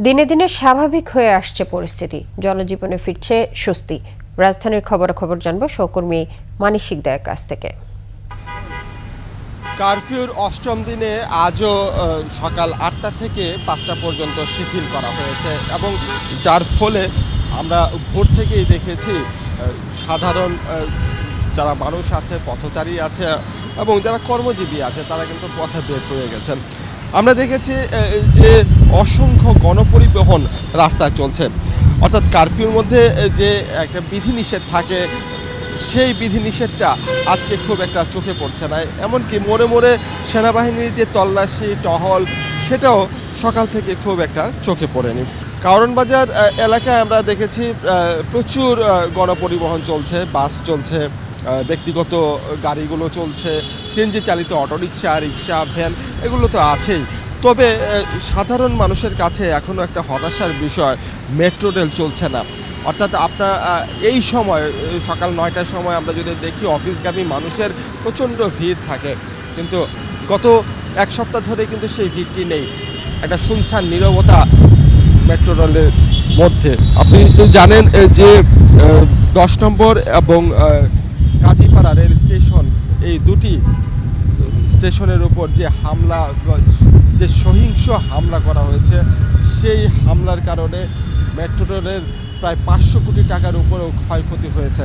দিনে দিনে স্বাভাবিক হয়ে আসছে পরিস্থিতি। জনজীবনে ফিরছে স্বস্তি। রাজধানীর খবরাখবর জানব সহকর্মী মানিক দেয়ের কাছ থেকে। কারফিউর অষ্টম দিনে আজও সকাল আটটা থেকে পাঁচটা পর্যন্ত শিথিল করা হয়েছে এবং যার ফলে আমরা ভোর থেকেই দেখেছি সাধারণ যারা মানুষ আছে, পথচারী আছে এবং যারা কর্মজীবী আছে, তারা কিন্তু পথে বের হয়ে গেছেন। আমরা দেখেছি যে অসংখ্য গণপরিবহন রাস্তায় চলছে। অর্থাৎ কারফিউর মধ্যে যে একটা বিধিনিষেধ থাকে, সেই বিধিনিষেধটা আজকে খুব একটা চোখে পড়ছে না। এমনকি মোড়ে মোড়ে সেনাবাহিনীর যে তল্লাশি, টহল, সেটাও সকাল থেকে খুব একটা চোখে পড়েনি। কারণ বাজার এলাকায় আমরা দেখেছি প্রচুর গণপরিবহন চলছে, বাস চলছে। ব্যক্তিগত গাড়িগুলো চলছে সিএনজি চালিত অটোরিকশা রিক্সা ভ্যান, এগুলো তো আছেই। তবে সাধারণ মানুষের কাছে এখনও একটা হতাশার বিষয়, মেট্রো রেল চলছে না। অর্থাৎ আপনার এই সময়, সকাল নয়টার সময় আমরা যদি দেখি, অফিসগামী মানুষের প্রচণ্ড ভিড় থাকে। কিন্তু গত এক সপ্তাহ ধরে কিন্তু সেই ভিড়টি নেই। একটা শুনছান নীরবতা মেট্রো রেলের মধ্যে। আপনি জানেন যে দশ নম্বর এবং আহ, রেল স্টেশন এই দুটি স্টেশনের উপর যে হামলা যে সহিংস হামলা করা হয়েছে সেই হামলার কারণে মেট্রো রেলের প্রায় পাঁচশো কোটি টাকার উপরেও ক্ষয়ক্ষতি হয়েছে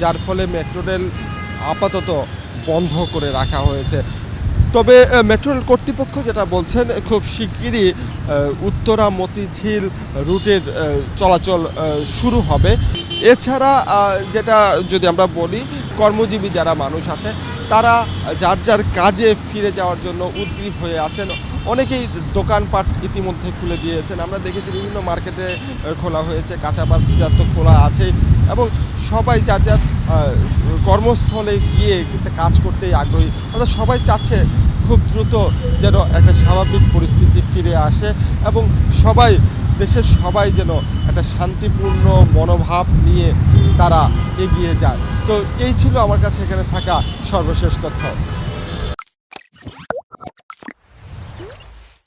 যার ফলে মেট্রো রেল আপাতত বন্ধ করে রাখা হয়েছে। তবে মেট্রো রেল কর্তৃপক্ষ যেটা বলছেন খুব শিগগিরই উত্তরা মতিঝিল রুটের চলাচল শুরু হবে। এছাড়া যেটা যদি আমরা বলি কর্মজীবী যারা মানুষ আছে, তারা যার যার কাজে ফিরে যাওয়ার জন্য উদ্গ্রীব হয়ে আছেন। অনেকেই দোকানপাট ইতিমধ্যে খুলে দিয়েছেন। আমরা দেখেছি বিভিন্ন মার্কেটে খোলা হয়েছে কাঁচা বাজার তো খোলা আছেই এবং সবাই যার যার কর্মস্থলে গিয়ে কাজ করতেই আগ্রহী। অর্থাৎ সবাই চাচ্ছে খুব দ্রুত যেন একটা স্বাভাবিক পরিস্থিতি ফিরে আসে এবং সবাই, দেশের সবাই যেন একটা শান্তিপূর্ণ মনোভাব নিয়ে তারা এগিয়ে যায়। তো এই ছিল আমার কাছে এখানে থাকা সর্বশেষ তথ্য।